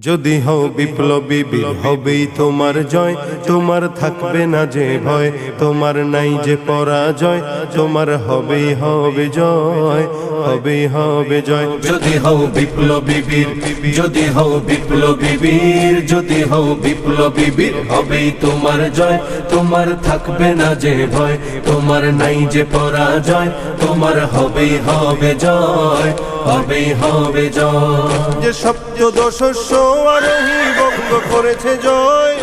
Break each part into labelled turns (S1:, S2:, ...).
S1: যদি হও বিপ্লবী, বীর হবেই তোমার জয়। তোমার থাকবে না যে ভয়, তোমার নাই যে পরাজয়। তোমার হবেই হবে জয়, হবেই হবে জয়।
S2: যদি হও বিপ্লবী বীর, যদি হও বিপ্লবী বীর, যদি হও বিপ্লবী বীর, হবেই তোমার জয়। তোমার থাকবে না যে ভয়, তোমার নাই যে পরাজয়। তোমার হবেই হবে জয় হবেই হবে জয়।
S1: যে সপ্তদশস্য আরোহী বঙ্গ করেছে জয়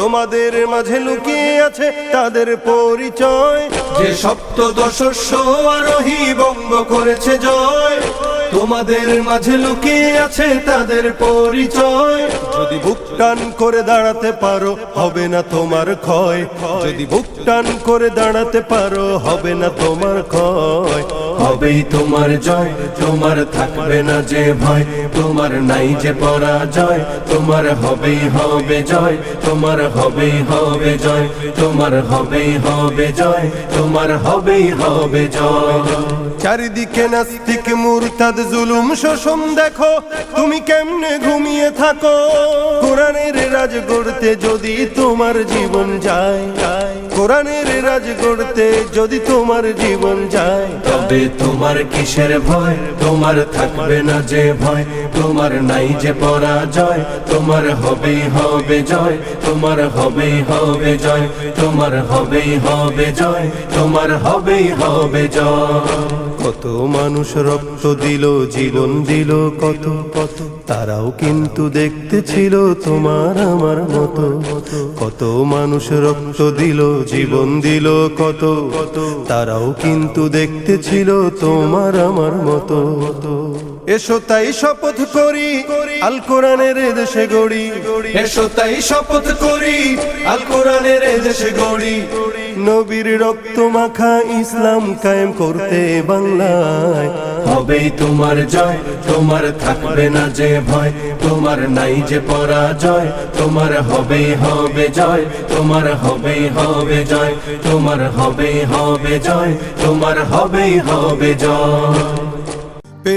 S1: তোমাদের মাঝে লুকিয়ে আছে তাদের পরিচয়।
S2: যে সপ্তদশস্য আরোহী বঙ্গ করেছে জয় তোমাদের মাঝে লুকিয়ে আছে তাদের পরিচয়।
S1: যদি বুক টান করে দাঁড়াতে পারো হবে না তোমার ক্ষয়। যদি বুক টান করে দাঁড়াতে পারো হবে না তোমার ক্ষয়।
S2: হবেই তোমার জয়, তোমার থাকবে না যে ভয়, তোমার নাই যে পরাজয়, তোমার হবেই হবে জয়, তোমার হবেই হবে জয়, তোমার হবেই হবে জয়, তোমার হবেই হবে জয়।
S1: চারিদিকে নাস্তিক, মুরতাদ, জুলুম, শোষণ দেখো, তুমি কেমনে ঘুমিয়ে থাকো? কোরআনের রাজ গড়তে যদি তোমার জীবন যায়, কোরআনের রাজ গড়তে যদি তোমার জীবন যায়।
S2: তবে তোমার কিসের ভয়? তোমার থাকবে না যে ভয়। তোমার নাই যে পরাজয়। তোমার হবে হবে জয়। তোমার হবে হবে জয়। তোমার হবেই হবে জয়। তোমার হবে হবে জয়।
S1: কত মানুষ রক্ত দিল জীবন দিল কত কত। তারাও কিন্তু দেখতে ছিল তোমার আমার মতো। কত মানুষ রক্ত দিল জীবন দিল কত কত। তারাও কিন্তু দেখতে ছিল তোমার আমার মতো। এসো তাই শপথ করি আল কোরআনের দেশে গড়ি।
S2: এসো তাই শপথ করি আল কোরআনের দেশে গড়ি।
S1: নবীর রক্ত মাখা ইসলাম কায়েম করতে বাংলায়
S2: হবেই তোমার জয়, তোমার থাকবে না যে ভয়, তোমার নাই যে পরাজয়, তোমার হবে হবে জয়, তোমার হবে হবে জয়, তোমার হবে হবে জয়, তোমার হবেই হবে জয়।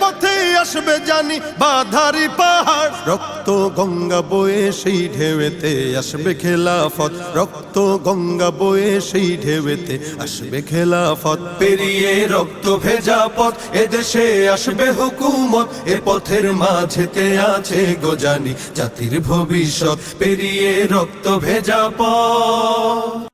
S1: পথে আসবে জানি বাধারি পাহাড়। রক্ত গঙ্গা বয়ে সেই ঢেউতে আসবে খেলাফত। রক্ত গঙ্গা বয়ে সেই ঢেউতে আসবে খেলাফত।
S2: পেরিয়ে রক্ত ভেজা পথ, এদেশে আসবে হুকুমত। এ পথের মাঝেতে আছে গোজানি জাতির ভবিষ্যৎ। পেরিয়ে রক্ত ভেজা পথ।